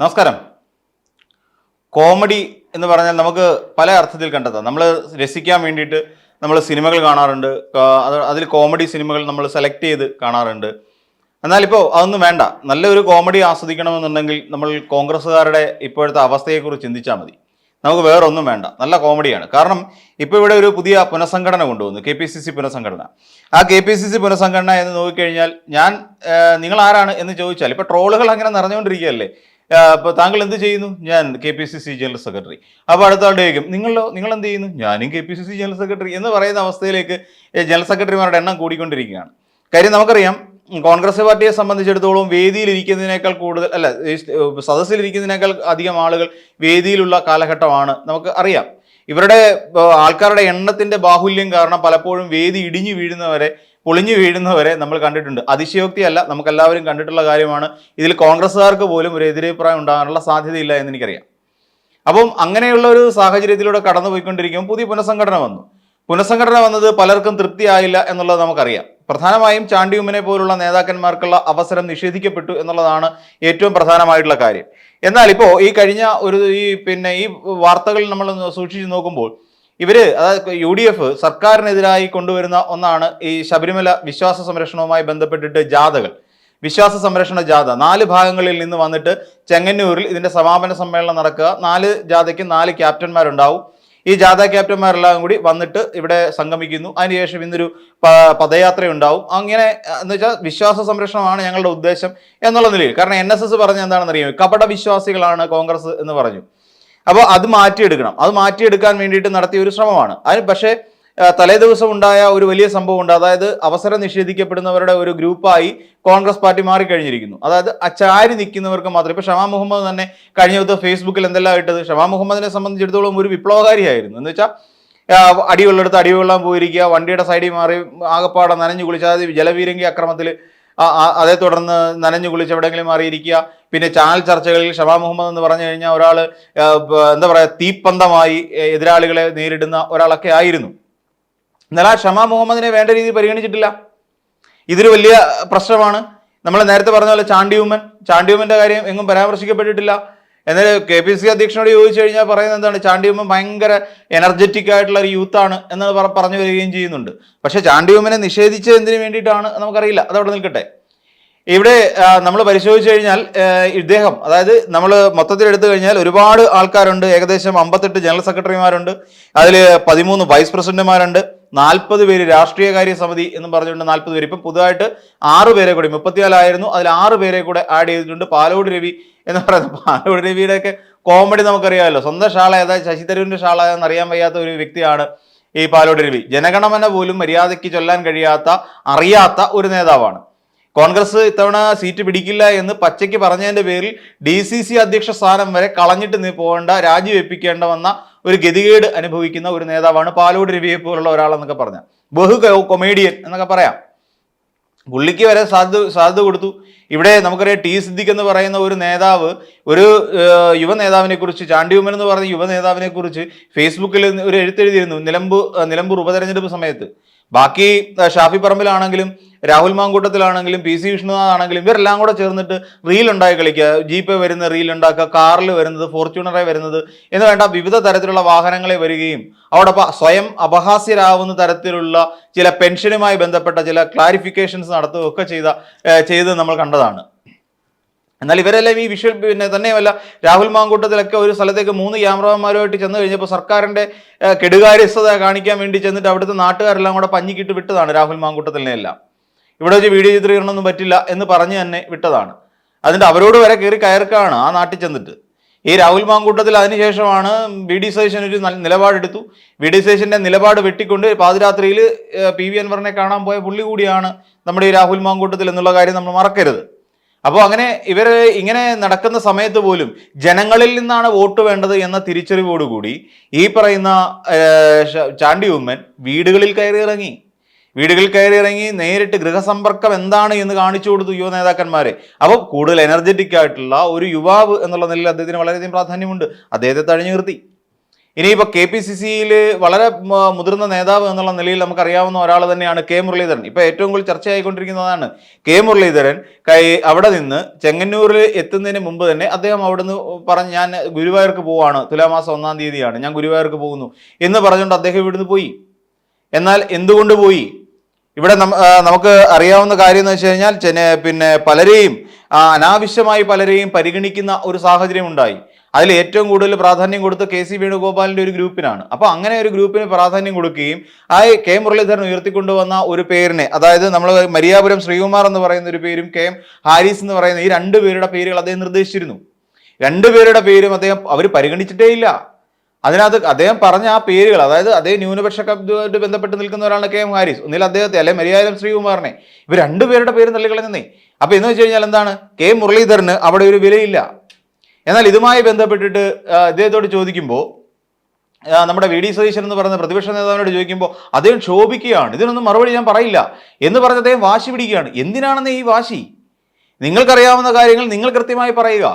നമസ്കാരം. കോമഡി എന്ന് പറഞ്ഞാൽ നമുക്ക് പല അർത്ഥത്തിൽ കണ്ടെത്താം. നമ്മൾ രസിക്കാൻ വേണ്ടിയിട്ട് നമ്മൾ സിനിമകൾ കാണാറുണ്ട്. അതിൽ കോമഡി സിനിമകൾ നമ്മൾ സെലക്ട് ചെയ്ത് കാണാറുണ്ട്. എന്നാൽ ഇപ്പോൾ അതൊന്നും വേണ്ട. നല്ലൊരു കോമഡി ആസ്വദിക്കണമെന്നുണ്ടെങ്കിൽ നമ്മൾ കോൺഗ്രസ്സുകാരുടെ ഇപ്പോഴത്തെ അവസ്ഥയെക്കുറിച്ച് ചിന്തിച്ചാൽ മതി. നമുക്ക് വേറൊന്നും വേണ്ട. നല്ല കോമഡിയാണ്. കാരണം ഇപ്പോൾ ഇവിടെ ഒരു പുതിയ പുനഃസംഘടന കൊണ്ടുവന്നു. കെ പി സി സി പുനഃസംഘടന. ആ കെ പി സി സി പുനഃസംഘടന എന്ന് നോക്കിക്കഴിഞ്ഞാൽ ഞാൻ നിങ്ങൾ ആരാണ് എന്ന് ചോദിച്ചാൽ ഇപ്പോൾ ട്രോളുകൾ അങ്ങനെ നിറഞ്ഞുകൊണ്ടിരിക്കുകയല്ലേ? അപ്പോൾ താങ്കൾ എന്ത് ചെയ്യുന്നു? ഞാൻ K P C C general secretary. അപ്പോൾ അടുത്ത ആളുടെ ചോദിക്കും നിങ്ങളോ നിങ്ങൾ എന്ത് ചെയ്യുന്നു? ഞാനും K P C C general secretary എന്ന് പറയുന്ന അവസ്ഥയിലേക്ക് ജനറൽ സെക്രട്ടറിമാരുടെ എണ്ണം കൂടിക്കൊണ്ടിരിക്കുകയാണ്. കാര്യം നമുക്കറിയാം കോൺഗ്രസ് പാർട്ടിയെ സംബന്ധിച്ചിടത്തോളം വേദിയിലിരിക്കുന്നതിനേക്കാൾ കൂടുതൽ അല്ല സദസ്സിലിരിക്കുന്നതിനേക്കാൾ അധികം ആളുകൾ വേദിയിലുള്ള കാലഘട്ടമാണ് നമുക്ക് അറിയാം. ഇവരുടെ ആൾക്കാരുടെ എണ്ണത്തിന്റെ ബാഹുല്യം കാരണം പലപ്പോഴും വേദി ഇടിഞ്ഞു വീഴുന്നവരെ പൊളിഞ്ഞു വീഴുന്നവരെ നമ്മൾ കണ്ടിട്ടുണ്ട്. അതിശയോക്തിയല്ല നമുക്കെല്ലാവരും കണ്ടിട്ടുള്ള കാര്യമാണ്. ഇതിൽ കോൺഗ്രസ്സുകാർക്ക് പോലും ഒരു എതിരഭിപ്രായം ഉണ്ടാകാനുള്ള സാധ്യതയില്ല എന്ന് എനിക്കറിയാം. അപ്പം അങ്ങനെയുള്ള ഒരു സാഹചര്യത്തിലൂടെ കടന്നു പോയിക്കൊണ്ടിരിക്കുമ്പോൾ പുതിയ പുനഃസംഘടന വന്നു. പുനഃസംഘടന വന്നത് പലർക്കും തൃപ്തിയായില്ല എന്നുള്ളത് നമുക്കറിയാം. പ്രധാനമായും ചാണ്ടിയുമ്മനെ പോലുള്ള നേതാക്കന്മാർക്കുള്ള അവസരം നിഷേധിക്കപ്പെട്ടു എന്നുള്ളതാണ് ഏറ്റവും പ്രധാനമായിട്ടുള്ള കാര്യം. എന്നാൽ ഇപ്പോൾ ഈ കഴിഞ്ഞ ഒരു ഈ പിന്നെ ഈ വാർത്തകൾ നമ്മൾ സൂക്ഷിച്ചു നോക്കുമ്പോൾ ഇവർ അതായത് യു ഡി എഫ് സർക്കാരിനെതിരായി കൊണ്ടുവരുന്ന ഒന്നാണ് ഈ ശബരിമല വിശ്വാസ സംരക്ഷണവുമായി ബന്ധപ്പെട്ടിട്ട് ജാഥകൾ. വിശ്വാസ സംരക്ഷണ ജാഥ. നാല് ഭാഗങ്ങളിൽ നിന്ന് വന്നിട്ട് ചെങ്ങന്നൂരിൽ ഇതിന്റെ സമാപന സമ്മേളനം നടക്കുക. നാല് ജാഥയ്ക്ക് നാല് ക്യാപ്റ്റന്മാരുണ്ടാവും. ഈ ജാഥ ക്യാപ്റ്റന്മാരെല്ലാം കൂടി വന്നിട്ട് ഇവിടെ സംഗമിക്കുന്നു. അതിനുശേഷം ഇന്നൊരു പദയാത്ര ഉണ്ടാവും അങ്ങനെ എന്ന് വെച്ചാൽ വിശ്വാസ സംരക്ഷണമാണ് ഞങ്ങളുടെ ഉദ്ദേശം എന്നുള്ള നിലയിൽ. കാരണം എൻ എസ് എസ് പറഞ്ഞ എന്താണെന്ന് അറിയാം കപട വിശ്വാസികളാണ് കോൺഗ്രസ് എന്ന് പറഞ്ഞു. അപ്പോൾ അത് മാറ്റിയെടുക്കണം. അത് മാറ്റിയെടുക്കാൻ വേണ്ടിയിട്ട് നടത്തിയ ഒരു ശ്രമമാണ്. അതിന് പക്ഷേ തലേ ദിവസം ഉണ്ടായ ഒരു വലിയ സംഭവം ഉണ്ട് അതായത് അവസരം നിഷേധിക്കപ്പെടുന്നവരുടെ ഒരു ഗ്രൂപ്പായി കോൺഗ്രസ് പാർട്ടി മാറിക്കഴിഞ്ഞിരിക്കുന്നു. അതായത് അച്ചാരി നിൽക്കുന്നവർക്ക് മാത്രം ഇപ്പോൾ ഷമാ മുഹമ്മദ് തന്നെ കഴിഞ്ഞ ദിവസം ഫേസ്ബുക്കിൽ എന്തെല്ലാം ഇട്ടത്? ഷമാ മുഹമ്മദിനെ സംബന്ധിച്ചിടത്തോളം ഒരു വിപ്ലവകാരിയായിരുന്നു. എന്ന് വെച്ചാൽ അടിവെള്ളെടുത്ത് അടിവെള്ളം പോയിരിക്കുക വണ്ടിയുടെ സൈഡിൽ മാറി ആകപ്പാടെ നനഞ്ഞു കുളിച്ച് അതായത് ജലവീരങ്കി അക്രമത്തിൽ അതേ തുടർന്ന് നനഞ്ഞു കുളിച്ച് എവിടെയെങ്കിലും മാറിയിരിക്കുക. പിന്നെ ചാനൽ ചർച്ചകളിൽ ഷബാ മുഹമ്മദ് എന്ന് പറഞ്ഞു കഴിഞ്ഞാൽ ഒരാൾ എന്താ പറയുക തീപ്പന്തമായി എതിരാളികളെ നേരിടുന്ന ഒരാളൊക്കെ ആയിരുന്നു. എന്നാൽ ഷമാ മുഹമ്മദിനെ വേണ്ട രീതിയിൽ പരിഗണിച്ചിട്ടില്ല. ഇതൊരു വലിയ പ്രശ്നമാണ്. നമ്മൾ നേരത്തെ പറഞ്ഞ പോലെ ചാണ്ടിയുമ്മൻ ചാണ്ടിയുമ്മന്റെ കാര്യം എങ്ങും പരാമർശിക്കപ്പെട്ടിട്ടില്ല. എന്നാൽ കെ പി സി അധ്യക്ഷനോട് ചോദിച്ചു കഴിഞ്ഞാൽ പറയുന്നത് എന്താണ്? ചാണ്ടിയുമ്മൻ ഭയങ്കര എനർജറ്റിക് ആയിട്ടുള്ള ഒരു യൂത്താണ് എന്ന് പറ- പറഞ്ഞു വരികയും ചെയ്യുന്നുണ്ട്. പക്ഷേ ചാണ്ടിയുമ്മനെ നിഷേധിച്ചത് എന്തിനു വേണ്ടിയിട്ടാണ് നമുക്കറിയില്ല. അതവിടെ നിൽക്കട്ടെ. ഇവിടെ നമ്മൾ പരിശോധിച്ചു കഴിഞ്ഞാൽ ഇദ്ദേഹം അതായത് നമ്മൾ മൊത്തത്തിൽ എടുത്തു കഴിഞ്ഞാൽ ഒരുപാട് ആൾക്കാരുണ്ട്. ഏകദേശം അമ്പത്തെട്ട് ജനറൽ സെക്രട്ടറിമാരുണ്ട്. അതിൽ പതിമൂന്ന് വൈസ് പ്രസിഡന്റുമാരുണ്ട്. നാൽപ്പത് പേര് രാഷ്ട്രീയകാര്യ സമിതി എന്ന് പറഞ്ഞുകൊണ്ട് നാൽപ്പത് പേര്. ഇപ്പം പുതുതായിട്ട് ആറ് പേരെ കൂടി മുപ്പത്തിനാലായിരുന്നു. അതിൽ ആറ് പേരെ കൂടെ ആഡ് ചെയ്തിട്ടുണ്ട് പാലോട് രവി എന്ന് പറയുന്നത് പാലോട് രവിയുടെയൊക്കെ കോമഡി നമുക്കറിയാമല്ലോ. സ്വന്തം ഷാള ഏതാ ശശി തരൂരിന്റെ ഷാള എന്ന് അറിയാൻ വയ്യാത്ത ഒരു വ്യക്തിയാണ് ഈ പാലോട് രവി. ജനഗണമന പോലും മര്യാദയ്ക്ക് ചൊല്ലാൻ കഴിയാത്ത അറിയാത്ത ഒരു നേതാവാണ്. കോൺഗ്രസ് ഇത്തവണ സീറ്റ് പിടിക്കില്ല എന്ന് പച്ചയ്ക്ക് പറഞ്ഞതിന്റെ പേരിൽ ഡി സി സി അധ്യക്ഷ സ്ഥാനം വരെ കളഞ്ഞിട്ട് നീ പോകേണ്ട രാജിവെപ്പിക്കേണ്ട വന്ന ഒരു ഗതികേട് അനുഭവിക്കുന്ന ഒരു നേതാവാണ് പാലോട് രവിയെ പോലുള്ള ഒരാളെന്നൊക്കെ പറഞ്ഞ. ബഹു കൊമേഡിയൻ എന്നൊക്കെ പറയാം. പുള്ളിക്ക് വരെ സാധ്യത സാധ്യത കൊടുത്തു. ഇവിടെ നമുക്കറിയാം ടി സിദ്ദിഖ് എന്ന് പറയുന്ന ഒരു നേതാവ് ഒരു യുവ നേതാവിനെ കുറിച്ച് ചാണ്ടിയുമൻ എന്ന് പറയുന്ന യുവ നേതാവിനെ കുറിച്ച് ഫേസ്ബുക്കിൽ ഒരു എഴുത്തെഴുതിയിരുന്നു നിലമ്പൂർ നിലമ്പൂർ ഉപതെരഞ്ഞെടുപ്പ് സമയത്ത്. ബാക്കി ഷാഫി പറമ്പിലാണെങ്കിലും രാഹുൽ മാങ്കൂട്ടത്തിലാണെങ്കിലും പി സി വിഷ്ണുനാഥ് ആണെങ്കിലും ഇവരെല്ലാം കൂടെ ചേർന്നിട്ട് റീൽ ഉണ്ടായി കളിക്കുക. ജീപ്പ് വരുന്ന റീൽ ഉണ്ടാക്കുക കാറിൽ വരുന്നത് ഫോർച്യൂണറെ വരുന്നത് എന്ന് വേണ്ട വിവിധ തരത്തിലുള്ള വാഹനങ്ങളെ വരികയും അവിടെ സ്വയം അപഹാസ്യരാവുന്ന തരത്തിലുള്ള ചില പെൻഷനുമായി ബന്ധപ്പെട്ട ചില ക്ലാരിഫിക്കേഷൻസ് നടത്തുകയൊക്കെ ചെയ്ത ചെയ്ത് നമ്മൾ കണ്ടതാണ്. എന്നാൽ ഇവരെല്ലാം ഈ വിഷ്വൽ പിന്നെ തന്നെയുമല്ല. രാഹുൽ മാങ്കൂട്ടത്തിലൊക്കെ ഒരു സ്ഥലത്തേക്ക് മൂന്ന് ക്യാമറമാരുമായിട്ട് ചെന്ന് കഴിഞ്ഞപ്പോൾ സർക്കാരിന്റെ കെടുകാര്യസ്ഥത കാണിക്കാൻ വേണ്ടി ചെന്നിട്ട് അവിടുത്തെ നാട്ടുകാരെല്ലാം കൂടെ പഞ്ഞിക്കിട്ട് വിട്ടതാണ് രാഹുൽ മാങ്കൂട്ടത്തിനെ എല്ലാം. ഇവിടെ വെച്ച് വീഡിയോ ചിത്രീകരണമൊന്നും പറ്റില്ല എന്ന് പറഞ്ഞ് തന്നെ വിട്ടതാണ്. അതിന്റെ അവരോട് വരെ കയറി കയർക്കാണ് ആ നാട്ടിൽ ചെന്നിട്ട്. ഈ രാഹുൽ മാങ്കൂട്ടത്തിൽ അതിനുശേഷമാണ് വി ഡി സതീശൻ ഒരു നിലപാടെടുത്തു. വി ഡി സതീശന്റെ നിലപാട് വെട്ടിക്കൊണ്ട് പാതിരാത്രിയിൽ പി വി അൻവറിനെ കാണാൻ പോയ പുള്ളി കൂടിയാണ് നമ്മുടെ ഈ രാഹുൽ മാങ്കൂട്ടത്തിൽ എന്നുള്ള കാര്യം നമ്മൾ മറക്കരുത്. അപ്പോൾ അങ്ങനെ ഇവർ ഇങ്ങനെ നടക്കുന്ന സമയത്ത് പോലും ജനങ്ങളിൽ നിന്നാണ് വോട്ട് വേണ്ടത് എന്ന തിരിച്ചറിവോടുകൂടി ഈ പറയുന്ന ചാണ്ടി ഉമ്മൻ വീടുകളിൽ കയറി ഇറങ്ങി. വീടുകളിൽ കയറി ഇറങ്ങി നേരിട്ട് ഗൃഹസമ്പർക്കം എന്താണ് എന്ന് കാണിച്ചു കൊടുത്തു യുവ നേതാക്കന്മാരെ. അപ്പോൾ കൂടുതൽ എനർജറ്റിക് ആയിട്ടുള്ള ഒരു യുവാവ് എന്നുള്ള നിലയിൽ അദ്ദേഹത്തിന് വളരെയധികം പ്രാധാന്യമുണ്ട്. അദ്ദേഹത്തെ തഴഞ്ഞു നിർത്തി ഇനിയിപ്പോൾ കെ പി സി സിയിൽ വളരെ മുതിർന്ന നേതാവ് എന്നുള്ള നിലയിൽ നമുക്കറിയാവുന്ന ഒരാൾ തന്നെയാണ് കെ മുരളീധരൻ. ഇപ്പോൾ ഏറ്റവും കൂടുതൽ ചർച്ചയായിക്കൊണ്ടിരിക്കുന്നതാണ് കെ മുരളീധരൻ. കൈ അവിടെ നിന്ന് ചെങ്ങന്നൂരിൽ എത്തുന്നതിന് മുമ്പ് തന്നെ അദ്ദേഹം അവിടുന്ന് പറഞ്ഞ് ഞാൻ ഗുരുവായൂർക്ക് പോവാണ്. തുലാമാസം ഒന്നാം തീയതിയാണ്. ഞാൻ ഗുരുവായൂർക്ക് പോകുന്നു. എന്ന് പറഞ്ഞുകൊണ്ട് അദ്ദേഹം ഇവിടുന്ന് പോയി. എന്നാൽ എന്തുകൊണ്ട് പോയി? ഇവിടെ നമുക്ക് അറിയാവുന്ന കാര്യം എന്ന് വെച്ച് കഴിഞ്ഞാൽ പിന്നെ പലരെയും അനാവശ്യമായി പലരെയും പരിഗണിക്കുന്ന ഒരു സാഹചര്യം ഉണ്ടായി അതിൽ ഏറ്റവും കൂടുതൽ പ്രാധാന്യം കൊടുത്ത് കെ സി വേണുഗോപാലിന്റെ ഒരു ഗ്രൂപ്പിനാണ്. അപ്പോൾ അങ്ങനെ ഒരു ഗ്രൂപ്പിന് പ്രാധാന്യം കൊടുക്കുകയും ആ കെ മുരളീധരൻ ഉയർത്തിക്കൊണ്ടുവന്ന ഒരു പേരിനെ അതായത് നമ്മൾ മരിയാപുരം ശ്രീകുമാർ എന്ന് പറയുന്ന ഒരു പേരും കെ ഹാരിസ് എന്ന് പറയുന്ന ഈ രണ്ട് പേരുടെ പേരുകൾ അദ്ദേഹം നിർദ്ദേശിച്ചിരുന്നു. രണ്ടുപേരുടെ പേരും അദ്ദേഹം അവർ പരിഗണിച്ചിട്ടേ ഇല്ല. അതിനകത്ത് അദ്ദേഹം പറഞ്ഞ ആ പേരുകൾ അതായത് അതേ ന്യൂനപക്ഷ കബ്ദുമായിട്ട് ബന്ധപ്പെട്ട് നിൽക്കുന്ന ഒരാളാണ് കെ എം ഹാരിസ് ഒന്നിൽ അദ്ദേഹത്തെ അല്ലെ മരിയാരം ശ്രീകുമാറിനെ. ഇവർ രണ്ടുപേരുടെ പേര് തള്ളിക്കളഞ്ഞേ അപ്പൊ എന്ന് വെച്ച് കഴിഞ്ഞാൽ എന്താണ്? കെ മുരളീധരന് അവിടെ ഒരു വിലയില്ല. എന്നാൽ ഇതുമായി ബന്ധപ്പെട്ടിട്ട് ഇദ്ദേഹത്തോട് ചോദിക്കുമ്പോൾ നമ്മുടെ വി ഡി സതീശൻ എന്ന് പറയുന്ന പ്രതിപക്ഷ നേതാവിനോട് ചോദിക്കുമ്പോൾ അദ്ദേഹം ക്ഷോഭിക്കുകയാണ്. ഇതിനൊന്നും മറുപടി ഞാൻ പറയില്ല. എന്ന് പറഞ്ഞ് അദ്ദേഹം വാശി പിടിക്കുകയാണ്. എന്തിനാണെന്ന് ഈ വാശി? നിങ്ങൾക്കറിയാവുന്ന കാര്യങ്ങൾ നിങ്ങൾ കൃത്യമായി പറയുക.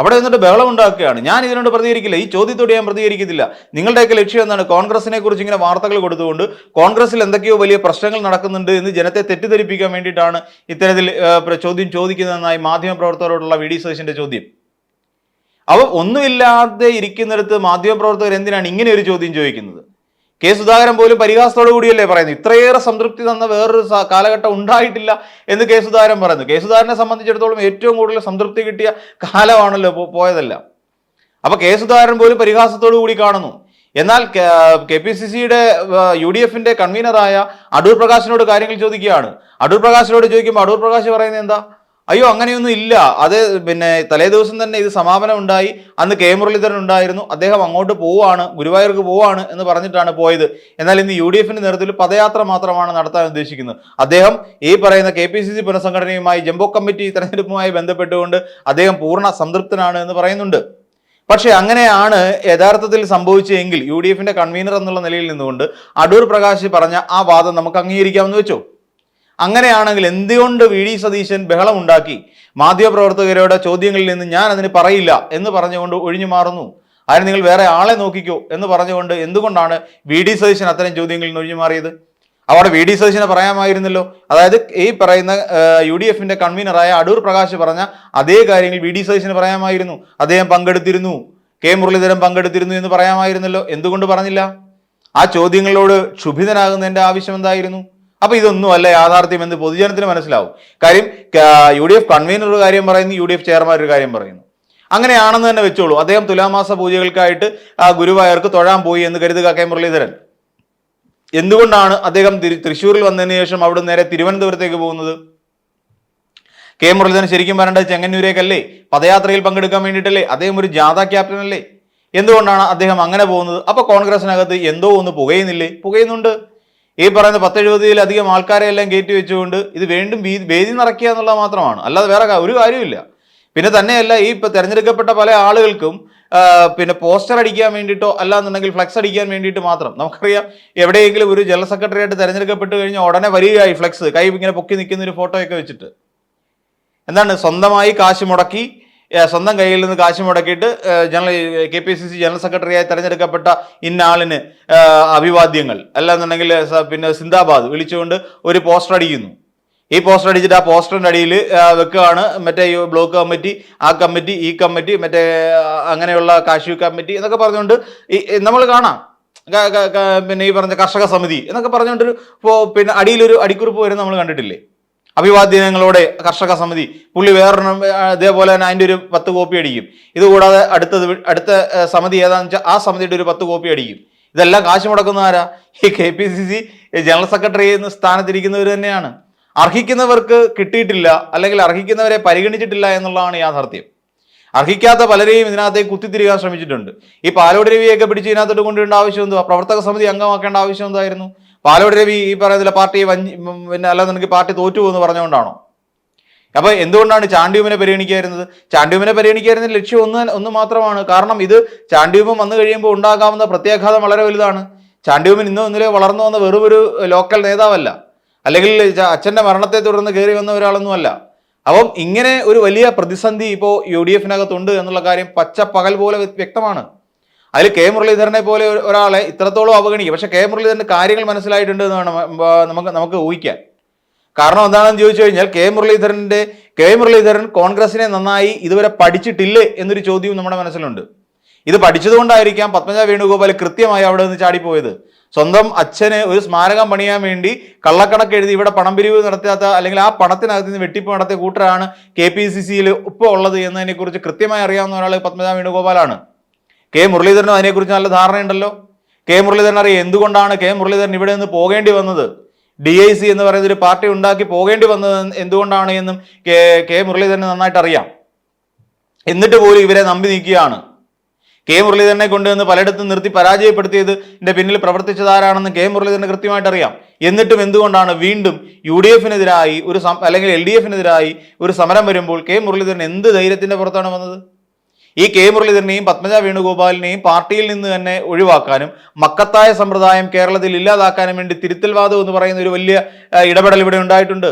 അവിടെ നിന്നിട്ട് ബഹളം ഉണ്ടാക്കുകയാണ്. ഞാൻ ഇതിനോട് പ്രതികരിക്കില്ല. ഈ ചോദ്യത്തോട് ഞാൻ പ്രതികരിക്കത്തില്ല. നിങ്ങളുടെയൊക്കെ ലക്ഷ്യം എന്താണ്? കോൺഗ്രസിനെ കുറിച്ച് ഇങ്ങനെ വാർത്തകൾ കൊടുത്തുകൊണ്ട് കോൺഗ്രസിൽ എന്തൊക്കെയോ വലിയ പ്രശ്നങ്ങൾ നടക്കുന്നുണ്ട് എന്ന് ജനത്തെ തെറ്റിദ്ധരിപ്പിക്കാൻ വേണ്ടിയിട്ടാണ് ഇത്തരത്തിൽ ചോദ്യം ചോദിക്കുന്നതെന്നായി മാധ്യമപ്രവർത്തകരോടുള്ള വി ഡി സതീശന്റെ ചോദ്യം. അവ ഒന്നുമില്ലാതെ ഇരിക്കുന്നിടത്ത് മാധ്യമപ്രവർത്തകർ എന്തിനാണ് ഇങ്ങനെ ഒരു ചോദ്യം ചോദിക്കുന്നത്? കെ സുധാകരൻ പോലും പരിഹാസത്തോടു കൂടിയല്ലേ പറയുന്നത്? ഇത്രയേറെ സംതൃപ്തി തന്ന വേറൊരു കാലഘട്ടം ഉണ്ടായിട്ടില്ല എന്ന് കെ സുധാകരൻ പറയുന്നു. കെ സുധാകരനെ സംബന്ധിച്ചിടത്തോളം ഏറ്റവും കൂടുതൽ സംതൃപ്തി കിട്ടിയ കാലമാണല്ലോ പോയതെല്ലാം. അപ്പൊ കെ സുധാകരൻ പോലും പരിഹാസത്തോടു കൂടി കാണുന്നു. എന്നാൽ കെ പി സി സിയുടെ യു ഡി എഫിന്റെ കൺവീനറായ അടൂർ പ്രകാശിനോട് കാര്യങ്ങൾ ചോദിക്കുകയാണ്. അടൂർ പ്രകാശിനോട് ചോദിക്കുമ്പോൾ അടൂർ പ്രകാശ് പറയുന്നത് എന്താ? അയ്യോ അങ്ങനെയൊന്നും ഇല്ല. അത് പിന്നെ തലേ ദിവസം തന്നെ ഇത് സമാപനം ഉണ്ടായി. അന്ന് കെ. മുരളീധരൻ ഉണ്ടായിരുന്നു. അദ്ദേഹം അങ്ങോട്ട് പോവാണ് ഗുരുവായൂർക്ക് പോവാണ് എന്ന് പറഞ്ഞിട്ടാണ് പോയത്. എന്നാൽ ഇന്ന് യു ഡി എഫിന്റെ നേതൃത്വത്തിൽ പദയാത്ര മാത്രമാണ് നടത്താൻ ഉദ്ദേശിക്കുന്നത്. അദ്ദേഹം ഈ പറയുന്ന കെ പി സി സി പുനഃസംഘടനയുമായി ജംബോ കമ്മിറ്റി തെരഞ്ഞെടുപ്പുമായി ബന്ധപ്പെട്ടുകൊണ്ട് അദ്ദേഹം പൂർണ സംതൃപ്തനാണ് എന്ന് പറയുന്നുണ്ട്. പക്ഷേ അങ്ങനെയാണ് യഥാർത്ഥത്തിൽ സംഭവിച്ചതെങ്കിൽ യു ഡി എഫിന്റെ കൺവീനർ എന്നുള്ള നിലയിൽ നിന്നുകൊണ്ട് അടൂർ പ്രകാശ് പറഞ്ഞ ആ വാദം നമുക്ക് അംഗീകരിക്കാമെന്ന് വെച്ചോ? അങ്ങനെയാണെങ്കിൽ എന്തുകൊണ്ട് വി ഡി സതീശൻ ബഹളമുണ്ടാക്കി? മാധ്യമപ്രവർത്തകരുടെ ചോദ്യങ്ങളിൽ നിന്ന് ഞാൻ അതിന് പറയില്ല എന്ന് പറഞ്ഞുകൊണ്ട് ഒഴിഞ്ഞു മാറുന്നു. അതിന് നിങ്ങൾ വേറെ ആളെ നോക്കിക്കോ എന്ന് പറഞ്ഞുകൊണ്ട് എന്തുകൊണ്ടാണ് വി ഡി സതീശൻ അത്തരം ചോദ്യങ്ങളിൽ നിന്ന് ഒഴിഞ്ഞു മാറിയത്? അവിടെ വി ഡി സതീശനെ പറയാമായിരുന്നല്ലോ. അതായത് ഈ പറയുന്ന യു ഡി എഫിന്റെ കൺവീനറായ അടൂർ പ്രകാശ് പറഞ്ഞ അതേ കാര്യങ്ങൾ വി ഡി സതീശന് പറയാമായിരുന്നു. അദ്ദേഹം പങ്കെടുത്തിരുന്നു. കെ മുരളീധരൻ പങ്കെടുത്തിരുന്നു എന്ന് പറയാമായിരുന്നല്ലോ. എന്തുകൊണ്ട് പറഞ്ഞില്ല? ആ ചോദ്യങ്ങളോട് ക്ഷുഭിതനാകുന്നതിന്റെ ആവശ്യം എന്തായിരുന്നു? അപ്പൊ ഇതൊന്നും അല്ല യാഥാർത്ഥ്യം എന്ന് പൊതുജനത്തിന് മനസ്സിലാവും. കാര്യം യു ഡി എഫ് കൺവീനർ ഒരു കാര്യം പറയുന്നു യു ഡി എഫ് ചെയർമാൻ ഒരു കാര്യം പറയുന്നു. അങ്ങനെയാണെന്ന് തന്നെ വെച്ചോളൂ. അദ്ദേഹം തുലാമാസ പൂജകൾക്കായിട്ട് ആ ഗുരുവായൂർക്ക് തൊഴാൻ പോയി എന്ന് കരുതുക കെ. മുരളീധരൻ. എന്തുകൊണ്ടാണ് അദ്ദേഹം തൃശ്ശൂരിൽ വന്നതിന് ശേഷം അവിടെ നേരെ തിരുവനന്തപുരത്തേക്ക് പോകുന്നത്? കെ. മുരളീധരൻ ശരിക്കും പറയേണ്ടത് ചെങ്ങന്നൂരേക്കല്ലേ? പദയാത്രയിൽ പങ്കെടുക്കാൻ വേണ്ടിയിട്ടല്ലേ? അദ്ദേഹം ഒരു ജാഥ ക്യാപ്റ്റൻ അല്ലേ? എന്തുകൊണ്ടാണ് അദ്ദേഹം അങ്ങനെ പോകുന്നത്? അപ്പൊ കോൺഗ്രസിനകത്ത് എന്തോ ഒന്ന് പുകയുന്നില്ലേ? പുകയുന്നുണ്ട്. ഈ പറയുന്ന പത്തെഴുപതിലധികം ആൾക്കാരെ എല്ലാം കയറ്റി വെച്ചുകൊണ്ട് ഇത് വീണ്ടും വേദി നിറയ്ക്കുക എന്നുള്ളത് മാത്രമാണ്. അല്ലാതെ വേറെ ഒരു കാര്യമില്ല പിന്നെ തന്നെയല്ല ഈ ഇപ്പൊ തെരഞ്ഞെടുക്കപ്പെട്ട പല ആളുകൾക്കും പിന്നെ പോസ്റ്റർ അടിക്കാൻ വേണ്ടിയിട്ടോ അല്ലാന്നുണ്ടെങ്കിൽ ഫ്ലെക്സ് അടിക്കാൻ വേണ്ടിയിട്ട് മാത്രം. നമുക്കറിയാം എവിടെയെങ്കിലും ഒരു ജനറൽ സെക്രട്ടറി ആയിട്ട് തെരഞ്ഞെടുക്കപ്പെട്ട് കഴിഞ്ഞാൽ ഉടനെ വരികയായി ഫ്ലെക്സ് കൈ ഇങ്ങനെ പൊക്കി നിൽക്കുന്ന ഒരു ഫോട്ടോയൊക്കെ വെച്ചിട്ട്. എന്താണ്? സ്വന്തമായി കാശ് മുടക്കി സ്വന്തം കയ്യിൽ നിന്ന് കാശ് മുടക്കിയിട്ട് general K P C C general സെക്രട്ടറിയായി തെരഞ്ഞെടുക്കപ്പെട്ട ഇന്ന ആളിന് അഭിവാദ്യങ്ങൾ. അല്ലാന്നുണ്ടെങ്കിൽ പിന്നെ സിന്ദാബാദ് വിളിച്ചുകൊണ്ട് ഒരു പോസ്റ്റർ അടിക്കുന്നു. ഈ പോസ്റ്റർ അടിച്ചിട്ട് ആ പോസ്റ്ററിന്റെ അടിയിൽ വെക്കുകയാണ്. മറ്റേ ബ്ലോക്ക് കമ്മിറ്റി ആ കമ്മിറ്റി ഈ കമ്മിറ്റി മറ്റേ അങ്ങനെയുള്ള കാശു കമ്മിറ്റി എന്നൊക്കെ പറഞ്ഞുകൊണ്ട് ഈ നമ്മൾ കാണാം. പിന്നെ ഈ പറഞ്ഞ കർഷക സമിതി എന്നൊക്കെ പറഞ്ഞുകൊണ്ടൊരു പിന്നെ അടിയിലൊരു അടിക്കുറിപ്പ് വരെ നമ്മൾ കണ്ടിട്ടില്ലേ? അഭിവാദ്യങ്ങളോടെ കർഷക സമിതി പുള്ളി വേറൊരെണ്ണം ആ, ഇതേപോലെ തന്നെ അതിന്റെ ഒരു പത്ത് കോപ്പി അടിക്കും. ഇതുകൂടാതെ അടുത്തത് വി- അടുത്ത സമിതി ഏതാണെന്ന് വെച്ചാൽ ആ സമിതിയുടെ ഒരു പത്ത് കോപ്പി അടിക്കും. ഇതെല്ലാം കാശ് മുടക്കുന്ന ആരാ? ഈ K P C C general secretary എന്ന സ്ഥാനത്തിരിക്കുന്നവർ തന്നെയാണ്. അർഹിക്കുന്നവർക്ക് കിട്ടിയിട്ടില്ല അല്ലെങ്കിൽ അർഹിക്കുന്നവരെ പരിഗണിച്ചിട്ടില്ല എന്നുള്ളതാണ് യാഥാർത്ഥ്യം. അർഹിക്കാത്ത പലരെയും ഇതിനകത്തേക്ക് കുത്തിത്തിരികാൻ ശ്രമിച്ചിട്ടുണ്ട്. ഈ പാലോട് രവിയൊക്കെ പിടിച്ച് ഇതിനകത്തോട്ട് കൊണ്ടുവരേണ്ട ആവശ്യം എന്തുവാ? പ്രവർത്തക സമിതി അംഗമാക്കേണ്ട ആവശ്യം എന്തായിരുന്നു? പാലോട് രവി ഈ പറയുന്നില്ല പാർട്ടി പിന്നെ അല്ലാതെ നിനക്ക് പാർട്ടി തോറ്റു എന്ന് പറഞ്ഞുകൊണ്ടാണോ? അപ്പൊ എന്തുകൊണ്ടാണ് ചാണ്ടിയുമിനെ പരിഗണിക്കായിരുന്നത് ചാണ്ടിയുമിനെ പരിഗണിക്കായിരുന്ന ലക്ഷ്യം ഒന്ന് ഒന്ന് മാത്രമാണ്. കാരണം ഇത് ചാണ്ടിയുമം വന്നു കഴിയുമ്പോൾ ഉണ്ടാകാവുന്ന പ്രത്യാഘാതം വളരെ വലുതാണ്. ചാണ്ടിയുമൻ ഇന്നും ഇന്നലെ വളർന്നു വന്ന വെറും ഒരു ലോക്കൽ നേതാവല്ല. അല്ലെങ്കിൽ അച്ഛന്റെ മരണത്തെ തുടർന്ന് കയറി വന്ന ഒരാളൊന്നുമല്ല. അപ്പം ഇങ്ങനെ ഒരു വലിയ പ്രതിസന്ധി ഇപ്പോൾ യു ഡി എഫിനകത്തുണ്ട് എന്നുള്ള കാര്യം പച്ച പകൽ പോലെ വ്യക്തമാണ്. അതിൽ കെ മുരളീധരനെ പോലെ ഒരാളെ ഇത്രത്തോളം അവഗണിക്കുക പക്ഷെ കെ മുരളീധരന് കാര്യങ്ങൾ മനസ്സിലായിട്ടുണ്ട് എന്ന് വേണം ആ, നമുക്ക് നമുക്ക് ഊഹിക്കാൻ കാരണം എന്താണെന്ന് ചോദിച്ചു കഴിഞ്ഞാൽ കെ മുരളീധരന്റെ കെ മുരളീധരൻ കോൺഗ്രസിനെ നന്നായി ഇതുവരെ പഠിച്ചിട്ടില്ലേ എന്നൊരു ചോദ്യവും നമ്മുടെ മനസ്സിലുണ്ട്. ഇത് പഠിച്ചതുകൊണ്ടായിരിക്കാം പത്മജ വേണുഗോപാൽ കൃത്യമായി അവിടെ നിന്ന് ചാടിപ്പോയത്. സ്വന്തം അച്ഛന് ഒരു സ്മാരകം പണിയാൻ വേണ്ടി കള്ളക്കണക്ക് എഴുതി ഇവിടെ പണം പിരിവ് നടത്താത്ത അല്ലെങ്കിൽ ആ പണത്തിനകത്ത് നിന്ന് വെട്ടിപ്പ് നടത്തിയ കൂട്ടരാണ് കെ പി സി സിയിൽ ഇപ്പോൾ ഉള്ളത് എന്നതിനെ കുറിച്ച് കൃത്യമായി അറിയാവുന്ന ഒരാൾ പത്മജ വേണുഗോപാലാണ്. കെ മുരളീധരനും അതിനെക്കുറിച്ച് നല്ല ധാരണയുണ്ടല്ലോ. കെ മുരളീധരൻ അറിയാം എന്തുകൊണ്ടാണ് കെ മുരളീധരൻ ഇവിടെ നിന്ന് പോകേണ്ടി വന്നത്? ഡി ഐ സി എന്ന് പറയുന്ന ഒരു പാർട്ടി ഉണ്ടാക്കി പോകേണ്ടി വന്നത് എന്തുകൊണ്ടാണ് എന്നും കെ കെ മുരളീധരന് നന്നായിട്ട് അറിയാം. എന്നിട്ട് പോലും ഇവരെ നമ്പി നീക്കുകയാണ് കെ മുരളീധരനെ കൊണ്ടുവന്ന് പലയിടത്തും നിർത്തി പരാജയപ്പെടുത്തിയത് എന്റെ പിന്നിൽ പ്രവർത്തിച്ചതാരാണെന്ന് കെ മുരളീധരന് കൃത്യമായിട്ട് അറിയാം. എന്നിട്ടും എന്തുകൊണ്ടാണ് വീണ്ടും യു ഡി എഫിനെതിരായി ഒരു അല്ലെങ്കിൽ എൽ ഡി എഫിനെതിരായി ഒരു സമരം വരുമ്പോൾ കെ മുരളീധരൻ എന്ത് ധൈര്യത്തിന്റെ പുറത്താണ് വന്നത്? ഈ കെ മുരളീധരനെയും പത്മജ വേണുഗോപാലിനെയും പാർട്ടിയിൽ നിന്ന് തന്നെ ഒഴിവാക്കാനും മക്കത്തായ സമ്പ്രദായം കേരളത്തിൽ ഇല്ലാതാക്കാനും വേണ്ടി തിരുത്തൽവാദം എന്ന് പറയുന്ന ഒരു വലിയ ഇടപെടൽ ഇവിടെ ഉണ്ടായിട്ടുണ്ട്.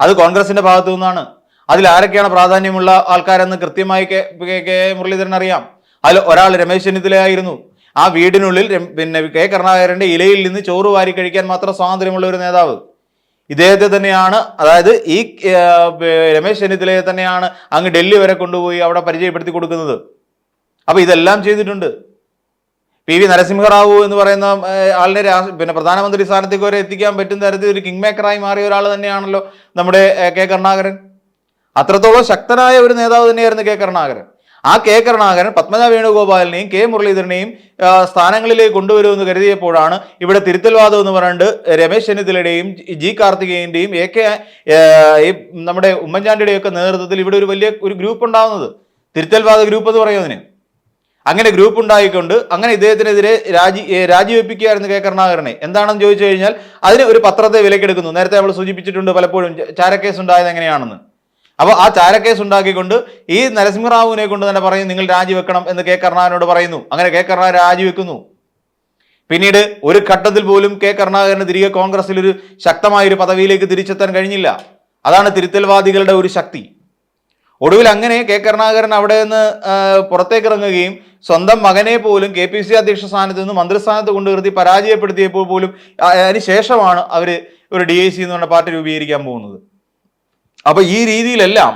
അത് കോൺഗ്രസിന്റെ ഭാഗത്തു നിന്നാണ്. അതിൽ ആരൊക്കെയാണ് പ്രാധാന്യമുള്ള ആൾക്കാരെന്ന് കൃത്യമായി കെ മുരളീധരൻ അറിയാം. അതിൽ ഒരാൾ രമേശ് ചെന്നിത്തലയായിരുന്നു ആ വീടിനുള്ളിൽ പിന്നെ കെ കരുണാകരന്റെ ഇലയിൽ നിന്ന് ചോറ് വാരി കഴിക്കാൻ മാത്രം സ്വാതന്ത്ര്യമുള്ള ഒരു നേതാവ്. ഇദ്ദേഹത്തെ തന്നെയാണ് അതായത് ഈ രമേശ് ചെന്നിത്തലയെ തന്നെയാണ് അങ്ങ് ഡൽഹി വരെ കൊണ്ടുപോയി അവിടെ പരിചയപ്പെടുത്തി കൊടുക്കുന്നത്. അപ്പൊ ഇതെല്ലാം ചെയ്തിട്ടുണ്ട്. പി വി നരസിംഹറാവു എന്ന് പറയുന്ന ആളിനെ പിന്നെ പ്രധാനമന്ത്രി സ്ഥാനത്തേക്ക് വരെ എത്തിക്കാൻ പറ്റുന്ന തരത്തിൽ ഒരു കിങ് മേക്കറായി മാറിയ ഒരാൾ തന്നെയാണല്ലോ നമ്മുടെ കെ കരുണാകരൻ. അത്രത്തോളം ശക്തനായ ഒരു നേതാവ് തന്നെയായിരുന്നു കെ കരുണാകരൻ. ആ കെ കരുണാകരൻ പത്മജ വേണുഗോപാലിനെയും കെ മുരളീധരനെയും സ്ഥാനങ്ങളിലേക്ക് കൊണ്ടുവരുമെന്ന് കരുതിയപ്പോഴാണ് ഇവിടെ തിരുത്തൽവാദം എന്ന് പറഞ്ഞിട്ട് രമേശ് ചെന്നിത്തലയുടെയും ജി കാർത്തികേയന്റെയും എ കെ നമ്മുടെ ഉമ്മൻചാണ്ടിയുടെയൊക്കെ നേതൃത്വത്തിൽ ഇവിടെ ഒരു വലിയ ഒരു ഗ്രൂപ്പ് ഉണ്ടാകുന്നത് തിരുത്തൽവാദ ഗ്രൂപ്പ് എന്ന് പറയുന്നതിന് അങ്ങനെ ഗ്രൂപ്പ് ഉണ്ടായിക്കൊണ്ട് അങ്ങനെ ഇദ്ദേഹത്തിനെതിരെ രാജി രാജിവെപ്പിക്കുകയായിരുന്നു കെ കരുണാകരനെ. എന്താണെന്ന് ചോദിച്ചു കഴിഞ്ഞാൽ അതിന് ഒരു പത്രത്തെ വിലക്കെടുക്കുന്നു. നേരത്തെ നമ്മൾ സൂചിപ്പിച്ചിട്ടുണ്ട് പലപ്പോഴും ചാരക്കേസ് ഉണ്ടായത് എങ്ങനെയാണെന്ന്. അപ്പോൾ ആ ചാരക്കേസ് ഉണ്ടാക്കിക്കൊണ്ട് ഈ നരസിംഹറാവുവിനെ കൊണ്ട് തന്നെ പറയും നിങ്ങൾ രാജിവെക്കണം എന്ന് കെ കരുണാകരനോട് പറയുന്നു. അങ്ങനെ കെ കരുണാകരൻ രാജിവെക്കുന്നു. പിന്നീട് ഒരു ഘട്ടത്തിൽ പോലും കെ കരുണാകരന് തിരികെ കോൺഗ്രസിൽ ഒരു ശക്തമായ ഒരു പദവിയിലേക്ക് തിരിച്ചെത്താൻ കഴിഞ്ഞില്ല. അതാണ് തിരുത്തൽവാദികളുടെ ഒരു ശക്തി. ഒടുവിൽ അങ്ങനെ കെ കരുണാകരൻ അവിടെ നിന്ന് പുറത്തേക്ക് ഇറങ്ങുകയും സ്വന്തം മകനെ പോലും കെ പി സി അധ്യക്ഷ സ്ഥാനത്ത് നിന്ന് മന്ത്രിസ്ഥാനത്ത് കൊണ്ടു നിർത്തി പരാജയപ്പെടുത്തിയപ്പോൾ പോലും അതിനുശേഷമാണ് അതിന് ശേഷമാണ് അവർ ഒരു ഡി ഐ സി എന്ന് പറഞ്ഞ പാർട്ടി രൂപീകരിക്കാൻ പോകുന്നത്. അപ്പൊ ഈ രീതിയിലെല്ലാം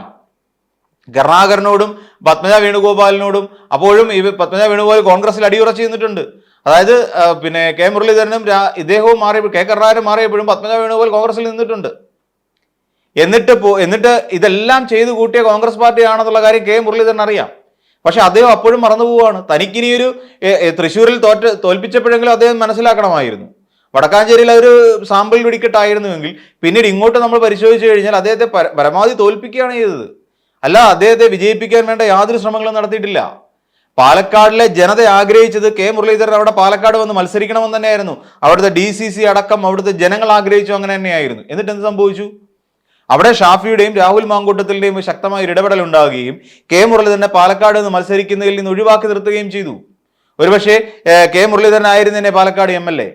കരുണാകരനോടും പത്മജ വേണുഗോപാലിനോടും അപ്പോഴും ഈ പത്മജ വേണുഗോപാൽ കോൺഗ്രസിൽ അടിയുറച്ച് നിന്നിട്ടുണ്ട്. അതായത് പിന്നെ കെ മുരളീധരനും ഇദ്ദേഹവും മാറിയ കെ കരുണാകരൻ മാറിയപ്പോഴും പത്മജ വേണുഗോപാൽ കോൺഗ്രസിൽ നിന്നിട്ടുണ്ട്. എന്നിട്ട് പോ എന്നിട്ട് ഇതെല്ലാം ചെയ്തു കൂട്ടിയ കോൺഗ്രസ് പാർട്ടിയാണെന്നുള്ള കാര്യം കെ മുരളീധരൻ അറിയാം. പക്ഷെ അദ്ദേഹം അപ്പോഴും മറന്നു പോവുകയാണ് തനിക്കിനിയൊരു തൃശ്ശൂരിൽ തോറ്റ് തോൽപ്പിച്ചപ്പോഴെങ്കിലും അദ്ദേഹം മനസ്സിലാക്കണമായിരുന്നു. വടക്കാഞ്ചേരിയിൽ ഒരു സാമ്പിൾ വെടിക്കെട്ടായിരുന്നുവെങ്കിൽ പിന്നീട് ഇങ്ങോട്ട് നമ്മൾ പരിശോധിച്ചു കഴിഞ്ഞാൽ അദ്ദേഹത്തെ പരമാവധി തോൽപ്പിക്കുകയാണ് ചെയ്തത്. അല്ല അദ്ദേഹത്തെ വിജയിപ്പിക്കാൻ വേണ്ട യാതൊരു ശ്രമങ്ങളും നടത്തിയിട്ടില്ല. പാലക്കാടിലെ ജനത ആഗ്രഹിച്ചത് കെ മുരളീധരൻ അവിടെ പാലക്കാട് വന്ന് മത്സരിക്കണമെന്ന് തന്നെയായിരുന്നു. അവിടുത്തെ ഡി സി സി അടക്കം അവിടുത്തെ ജനങ്ങൾ ആഗ്രഹിച്ചു അങ്ങനെ തന്നെയായിരുന്നു. എന്നിട്ട് എന്ത് സംഭവിച്ചു? അവിടെ ഷാഫിയുടെയും രാഹുൽ മാങ്കൂട്ടത്തിന്റെയും ശക്തമായ ഇടപെടൽ ഉണ്ടാവുകയും കെ മുരളീധരനെ പാലക്കാട് നിന്ന് മത്സരിക്കുന്നതിൽ നിന്ന് ഒഴിവാക്കി നിർത്തുകയും ചെയ്തു. ഒരുപക്ഷെ കെ മുരളീധരൻ ആയിരുന്നേനെ പാലക്കാട് എം എൽ എ.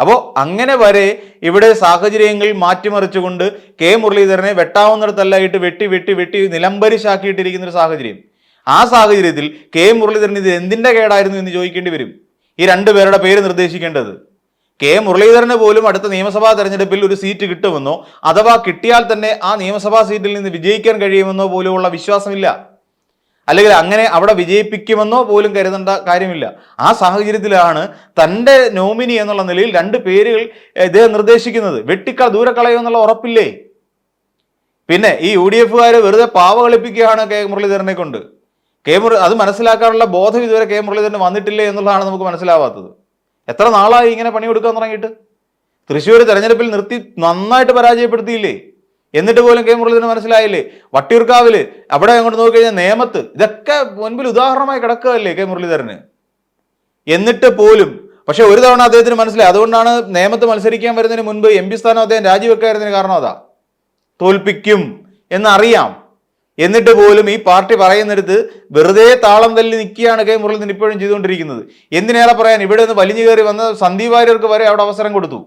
അപ്പോൾ അങ്ങനെ വരെ ഇവിടെ സാഹചര്യങ്ങൾ മാറ്റിമറിച്ചുകൊണ്ട് കെ മുരളീധരനെ വെട്ടാവുന്നിടത്തല്ലായിട്ട് വെട്ടി വെട്ടി വെട്ടി നിലംബരിശാക്കിയിട്ടിരിക്കുന്ന ഒരു സാഹചര്യം. ആ സാഹചര്യത്തിൽ കെ മുരളീധരൻ ഇത് എന്തിന്റെ കേടായിരുന്നു എന്ന് ചോദിക്കേണ്ടി വരും. ഈ രണ്ടു പേരുടെ പേര് നിർദ്ദേശിക്കേണ്ടത്. കെ മുരളീധരന് പോലും അടുത്ത നിയമസഭാ തെരഞ്ഞെടുപ്പിൽ ഒരു സീറ്റ് കിട്ടുമെന്നോ അഥവാ കിട്ടിയാൽ തന്നെ ആ നിയമസഭാ സീറ്റിൽ നിന്ന് വിജയിക്കാൻ കഴിയുമെന്നോ പോലുമുള്ള വിശ്വാസമില്ല. അല്ലെങ്കിൽ അങ്ങനെ അവിടെ വിജയിപ്പിക്കുമെന്നോ പോലും കരുതേണ്ട കാര്യമില്ല. ആ സാഹചര്യത്തിലാണ് തന്റെ നോമിനി എന്നുള്ള നിലയിൽ രണ്ട് പേരുകൾ ഇദ്ദേഹം നിർദ്ദേശിക്കുന്നത്. വെട്ടിക്ക ദൂരെ എന്നുള്ള ഉറപ്പില്ലേ? പിന്നെ ഈ യു ഡി എഫുകാർ വെറുതെ പാവ കളിപ്പിക്കുകയാണ് കെ. മുരളീധരനെ കൊണ്ട്. കെ. മുരളി അത് മനസ്സിലാക്കാനുള്ള ബോധം ഇതുവരെ കെ. മുരളീധരന് വന്നിട്ടില്ലേ എന്നുള്ളതാണ് നമുക്ക് മനസ്സിലാവാത്തത്. എത്ര നാളായി ഇങ്ങനെ പണിയെടുക്കാൻ തുടങ്ങിയിട്ട്? തൃശ്ശൂർ തെരഞ്ഞെടുപ്പിൽ നിർത്തി നന്നായിട്ട് പരാജയപ്പെടുത്തിയില്ലേ? എന്നിട്ട് പോലും കെ മുരളീധരന് മനസ്സിലായില്ലേ? വട്ടിയൂർക്കാവിൽ അവിടെ അങ്ങോട്ട് നോക്കിക്കഴിഞ്ഞാൽ നേമത്ത് ഇതൊക്കെ മുൻപിൽ ഉദാഹരണമായി കിടക്കുകയല്ലേ കെ മുരളീധരന് എന്നിട്ട് പോലും പക്ഷെ ഒരു തവണ അദ്ദേഹത്തിന് മനസ്സിലായി. അതുകൊണ്ടാണ് നേമത്ത് മത്സരിക്കാൻ വരുന്നതിന് മുൻപ് എം പി സ്ഥാനം അദ്ദേഹം രാജിവെക്കായിരുന്നതിന് കാരണം അതാ. തോൽപ്പിക്കും എന്നറിയാം. എന്നിട്ട് പോലും ഈ പാർട്ടി പറയുന്നിടത്ത് വെറുതെ താളം തല്ലി നിൽക്കുകയാണ് കെ മുരളീധരൻ ഇപ്പോഴും ചെയ്തുകൊണ്ടിരിക്കുന്നത്. എന്തിനേറെ പറയാൻ ഇവിടെ നിന്ന് വലിഞ്ഞു കയറി വന്ന സന്ദീപ് വാര്യർക്ക് വരെ അവിടെ അവസരം കൊടുത്തു.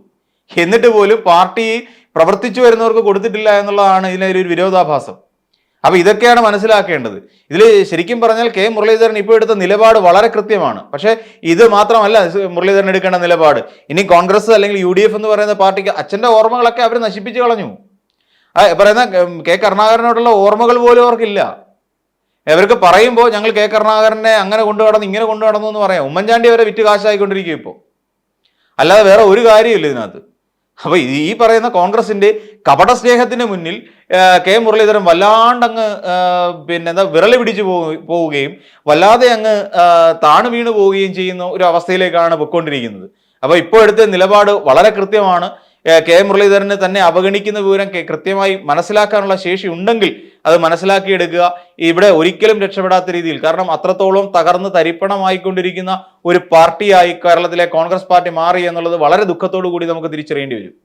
എന്നിട്ട് പോലും പാർട്ടി പ്രവർത്തിച്ചു വരുന്നവർക്ക് കൊടുത്തിട്ടില്ല എന്നുള്ളതാണ് ഇതിനൊരു വിരോധാഭാസം. അപ്പൊ ഇതൊക്കെയാണ് മനസ്സിലാക്കേണ്ടത്. ഇതിൽ ശരിക്കും പറഞ്ഞാൽ കെ മുരളീധരൻ ഇപ്പോൾ എടുത്ത നിലപാട് വളരെ കൃത്യമാണ്. പക്ഷേ ഇത് മാത്രമല്ല മുരളീധരൻ എടുക്കേണ്ട നിലപാട്. ഇനി കോൺഗ്രസ് അല്ലെങ്കിൽ യു എന്ന് പറയുന്ന പാർട്ടിക്ക് അച്ഛന്റെ ഓർമ്മകളൊക്കെ അവർ നശിപ്പിച്ചു കളഞ്ഞു. പറയുന്ന കെ കരുണാകരനോടുള്ള ഓർമ്മകൾ പോലും അവർക്കില്ല. അവർക്ക് പറയുമ്പോൾ ഞങ്ങൾ കെ കരുണാകരനെ അങ്ങനെ കൊണ്ടു കടന്നു ഇങ്ങനെ കൊണ്ടു കടന്നു എന്ന് പറയാം. ഉമ്മൻചാണ്ടി അവരെ വിറ്റ് കാശായിക്കൊണ്ടിരിക്കും ഇപ്പോൾ അല്ലാതെ വേറെ ഒരു കാര്യമില്ല ഇതിനകത്ത്. അപ്പൊ ഈ പറയുന്ന കോൺഗ്രസിന്റെ കപട സ്നേഹത്തിന് മുന്നിൽ കെ മുരളീധരൻ വല്ലാണ്ടങ്ങ് പിന്നെ എന്താ വിരളി പിടിച്ചു പോവുകയും വല്ലാതെ അങ്ങ് താണു വീണു പോവുകയും ചെയ്യുന്ന ഒരു അവസ്ഥയിലേക്കാണ് പൊയ്ക്കൊണ്ടിരിക്കുന്നത്. അപ്പൊ ഇപ്പോഴത്തെ നിലപാട് വളരെ കൃത്യമാണ്. കെ മുരളീധരനെ തന്നെ അവഗണിക്കുന്ന വിവരം കൃത്യമായി മനസ്സിലാക്കാനുള്ള ശേഷി ഉണ്ടെങ്കിൽ അത് മനസ്സിലാക്കിയെടുക്കുക. ഇവിടെ ഒരിക്കലും രക്ഷപ്പെടാത്ത രീതിയിൽ. കാരണം അത്രത്തോളം തകർന്ന് തരിപ്പണമായിക്കൊണ്ടിരിക്കുന്ന ഒരു പാർട്ടിയായി കേരളത്തിലെ കോൺഗ്രസ് പാർട്ടി മാറി എന്നുള്ളത് വളരെ ദുഃഖത്തോടു കൂടി നമുക്ക് തിരിച്ചറിയേണ്ടി വരും.